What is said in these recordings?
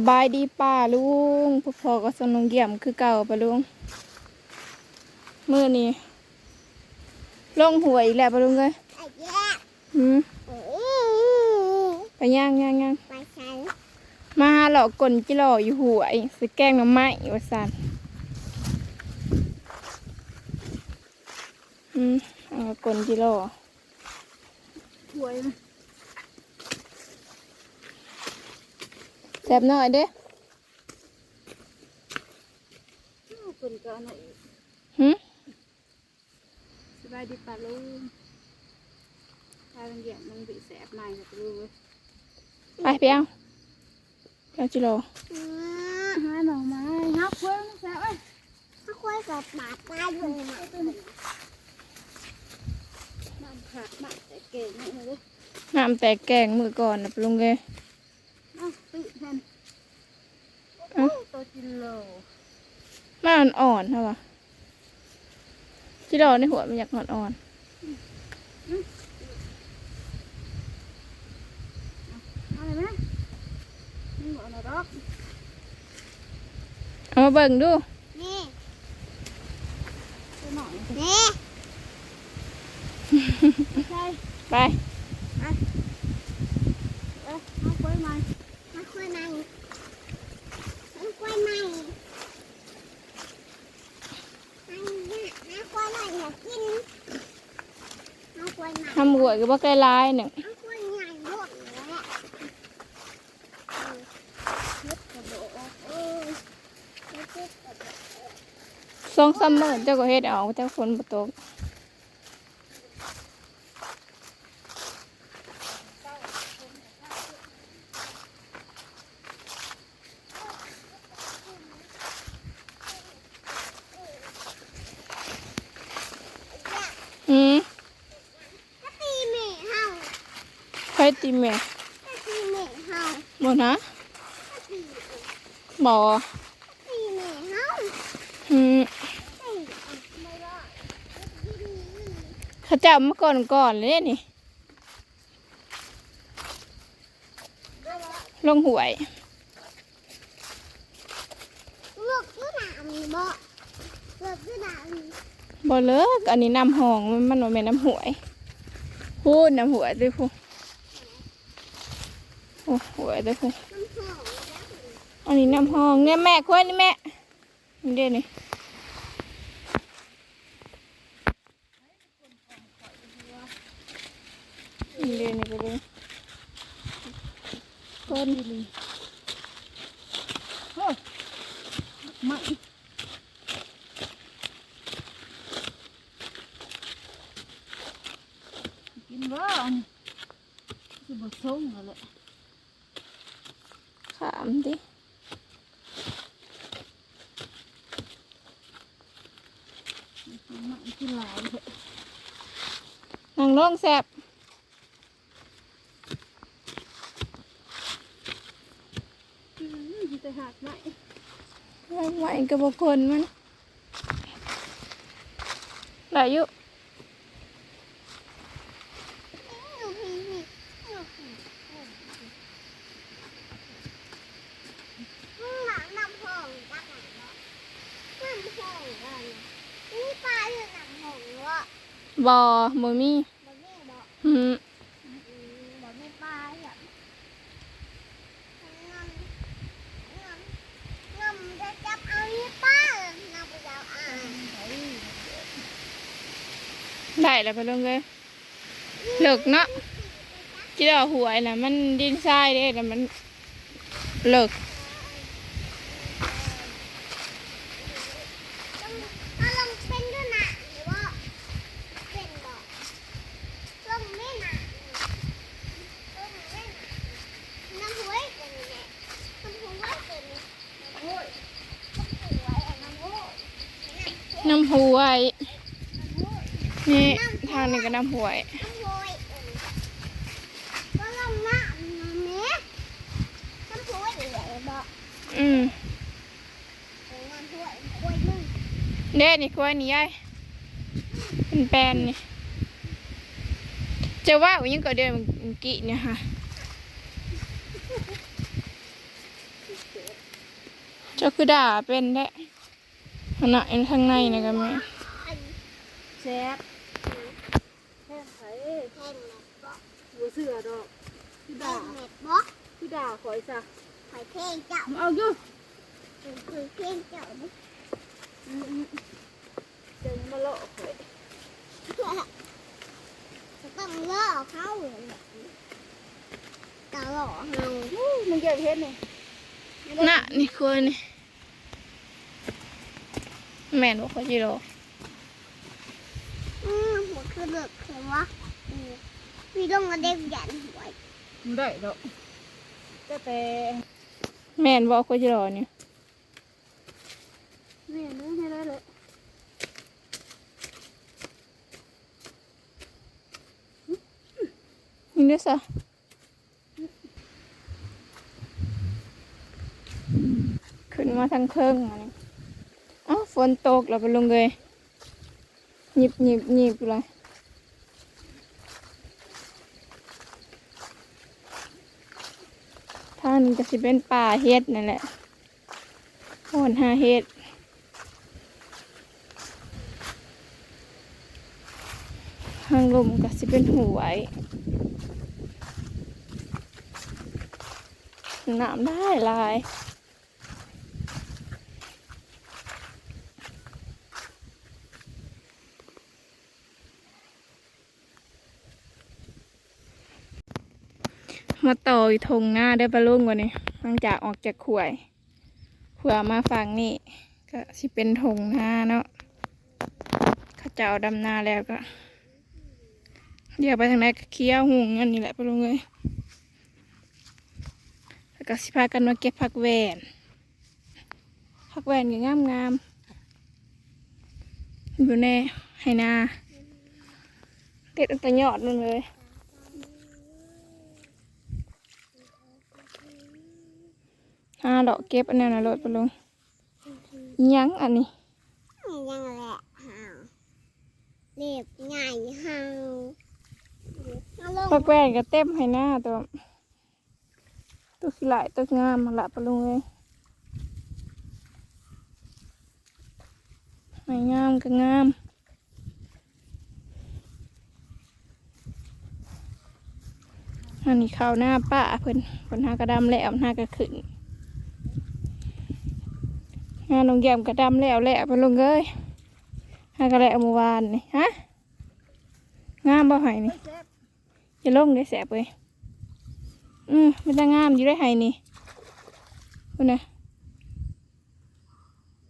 สบายดีป้าลุงพ่อพ่อก็สนองเยี่ยมคือเก่าปะลุงมื่อนี้ลงหวยอีกแล้วปะลุงเลยไอ้แย่หืมไปย่างย่างย่างมาหาหลอกกลนจิหล่ออยู่หวยสแกงน้ำไม้วสันอืมเอากลจิหล่อถวยนะ แซ่บหน่อยเด้คนก็หน่อยหืมสบายดีป่ะลุงพากันเหยียบมัน bị แสบใหม่กับลุงเว้ยไปไปเอาเอาจิหล่อหาหน่อไม้ฮักเว้ยแสบเอ้ยฮักเว้ยกับหมาตายอยู่มาน้ำขาดมากแต่เก่งนี่เลยน้ำแตกแกงมือก่อนนะปะลุงเลยเอ้า ตื่นแทนเอ้าตัวจิโลมันอ่อนๆใช่ปะจิหล่อในหัวมันอยากอ่อนเอาเลยไหมนี่หมดแล้วดอกเอามาเบิ่งดู นี่ตัวหน่อยนี่ใช่ไปเอ้ยเอากล้วยมาเอากล้วยมาเอากล้วยมาอยากกินเอากล้วยมา ทำหวย ก็บ่ใกล้ร้ายหนึ่งสองสามหมื่นเจ้าก็เฮ็ดเอาแต่ฝนบ่ตกอืม ถ้าตีแม่เฮา ใคร ตีแม่ตีแม่เฮาบ่นะบ่ตีแม่เฮาอืมตีไม่ได้เขาจ้ามาก่อนก่อนเลยนี่ ลงหวยลูกคือหนามบ่ลูกคือหนามบ่เลิกอันนี้น้ำหองมันมันบ่แม่นน้ำหวยพูดน้ำหวยด้วยพูด โอ้โหวยด้วยพูน้ำหอมอันนี้น้ำหองเนี่ยแม่ควรนี่แม่นี่เด้นี่นี่เด้นี่ก็เลยก้นไม่กินบ่สิบ่ส่งนั่นแหละามดิมันกินหลายเถอะนั่งลงแซบอืมแต่หักไหมไหวกับบคนมันไหลอยู่ หมาน้ำหอมจักหน่อยบ่น้ำหอมกันนี่ปลาอยู่น้ำหอมบ่ บอมืมี่บ่มีบ่หืมอืมบ่มีปลาอะงำงำงำจะจับเอานี่ปลาน้ำไปเอาอ่างได้แล้วไปลงเลยเลิกเนาะจีดอกหวยนะมันดินทรายเด้แต่มันเลิก ต้องเอาลงเป็นด้วยนะหรือว่าเป็นบ่ลงไม่หนาลงไม่หนาน้ำหวยเป็นไงน้ำหวยเป็นน้ำหวยน้ำหวยน้ำหวย น้ำหวยน้ำหวย นี่ทางนี้ก็น้ำหวยน้ำหวยก็ลงหน้าเนี้ยน้ำหวยใหญ่บ่อืมน้ำหวยควยมึงเด้นี่ควายนี่ยายเป็นแปลนนี่จะว่าอย่างก็เดือนเมื่อกี้เนี่ยค่ะเจ้าคือด่าเป็นได้ ขนาดทางในนะกันแม่แซ่บแค่ไผแท่งแม็กบอกบ่เสือดอกพี่แท่ด่างแม็กบอกพี่ด่าขอยซะหอยเพลงเจ้าเอาอยู่เป็นคือเพลงเจ้าดิเจังมาเลาะข่อยจะต้องเล่อเขาเลยตลอดเฮามึงเก็บเฮ็ดนี่น่ะนี่ควรนี่ แม่นบอกเขาจิโร่อืมหัวคือเลือกคือวะอืมพี่ต้องมาเด็กยันหวยมึงได้ดอกแต่แต่แม่นบอกเขาจิโร่เนี่ยแม่นึกให้ได้เลยนี่ด้วยซะขึ้นมาทางเครื่องอันนี้เอ้า ฝนตกแล้วไปลงเลยหยิบหยิบหยิบเลยท่านก็สิเป็นป่าเฮ็ดนั่นแหละโหนหาเฮ็ดทางลมก็สิเป็นหวยน้ำได้หลาย มาต่ออีกทงหน้าได้ปลาลุงกว่านี้หลังจากออกจากขวยเผื่อมาฝั่งนี่ก็สิเป็นทงหน้าเนาะเข้าเจ้าดำนาแล้วก็ เดี๋ยวไปทางไหนก็เคี้ยวหุงอันนี้แหละปลงเลยแล้วก็สิพากันมาเก็บผักแวนผักแวนก็งามงามๆอยู่ในไหนาเด็ดตั้งแต่ยอดมันเลย ห้าดอกเก็บอันนั้นนะรถไปลงอิหยังอันนี้ยังแหละเฮาเรียบง่ายเฮาเอาลงผักแหวนก็เต็มไหนาตัวตัวขี้ไหลายตัวงามมาละไปลงเลยไหงามก็งามอันนี้ข้าวหน้าป้าเพิ่นเพิ่นหากระดำแล้วหากระขึ้น งานลงแยมกระดำแล้วแล้วไปลงเลยหากระแล้วเมื่อวานนี่ฮะงามบ่ไหนี่แซ่บจะลงได้แสบเลยอืมมันจะงามอยู่ได้ไหนี่คุณนะ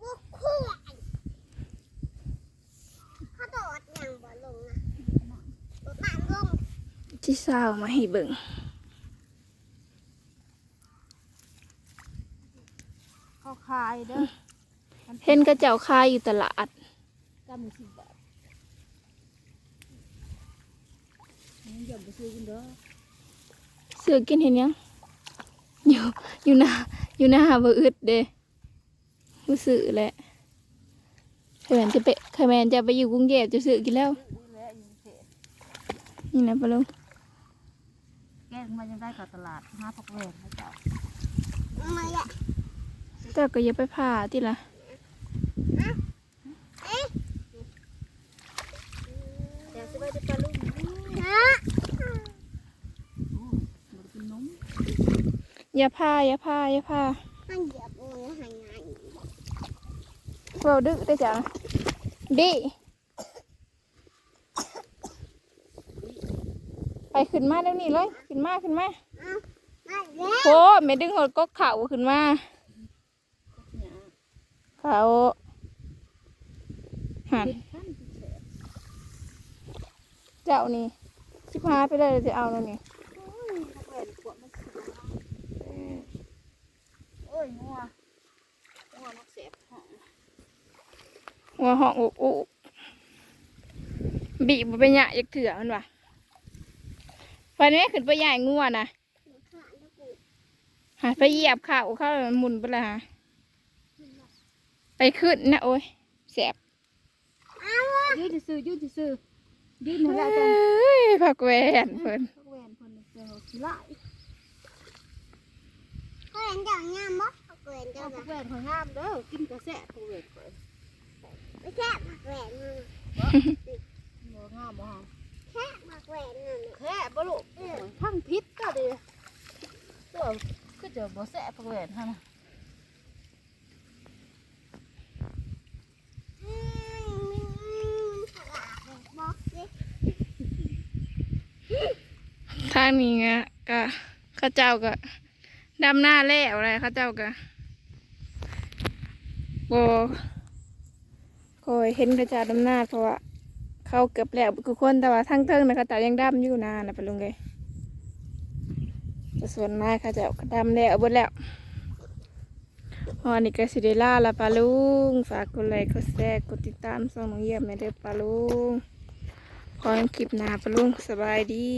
บุกคู่เขาโดดยังบ่ลงนะบ่ตามลงที่สาวมาให้เบิ่ง เขาขายเด้อเห็นกระเจ้าคายอยู่ตลาดกำสิบบาทมึงอย่าไปซื้อกันเด้อเสือกินเห็นยังอยู่อยู่หน้าอยู่หน้าบ่อึดเด้ผู้สื่อแหละเคยแมนจะไปเคยแมนจะไปอยู่กรุงเทพจะซื้อกินแล้วนี่แหละอยู่เทศนี่นะปะลุงแกงมันยังได้กับตลาดหาผักแหวนให้เจ้ามาละ เจ้าก็อย่าไปผ่าที่ละเดี๋ยวสิไปจะปลาลูกฮะมันกินนมอย่าผ่าอย่าผ่าอย่าผ่ามันเหยียบมือหายงานเบาดึกได้อจ้ะดิไปขึ้นมาเดี๋ยวนี้เลย ขึ้นมาขึ้นมามาแล้วโอ้ไม่ดึงหดก็เข่าขึ้นมาเนี่ย เขาหันเป็นขั้นเป็นแสนเจ้านี่ชิพาไปเลยจะเอาแล้วนี่โอ้ยผักแหวนขวดมันสวยโอ้ยงัวงัวมักแสบห้องหัวหองอุกอุกบีบบ่ไปหยะยักเถื่อมันว่ะวันนี้ขึ้นไปใหญ่งัวนะหาไปเหยียบข่าวเข้ามันหมุนไปเลยฮะ ไปขึ้นนะโอ้ยแสบยืดซื้อยืดซื้อยืดเฮนั่นแหละจ้ะ้ยผักแหวนเพิ่นผักแหวนเพิ่นเจอขี้ไล่ก็เห็นเจ้างามบ่เแหวนเจ้าเอาน่ะแหวนข่อยงามเด้อกินกระแสะแหวนข่อยไม่แค่ผักแหวนนั่นน่ะบ่งามบ่ฮะแค่ผักแหวนนั่นน่ะแค่บ่ลูกโอ้ยทั้งพิษก็ดีตัวก็จะบ่แสะแหวนหั่นน่ะ อืมฉลาดเลยบอกสิ ทางนี้ไงก็ข้าเจ้าก็ดำหน้าแล้วอะไรข้าเจ้าก็โบคอยเห็นข้าเจ้าดำหน้าเพราะว่าเขาเกือบแล้วทุคนแต่ว่าทั้งเทิงนะเขาเจ้ายังดำอยู่นานนะไปลุงเลยแต่ส่วนมากเขาเจ้าก็ดำแล้วเบดแล้วพอนี่ก็สิได้ล่าละปลาลุงฝากกดไลค์กดแชร์กดติดตามส่องน้องเยี่ยมในเด้อปลาลุงขอให้คลิปหน้าปลาลุงสบายดี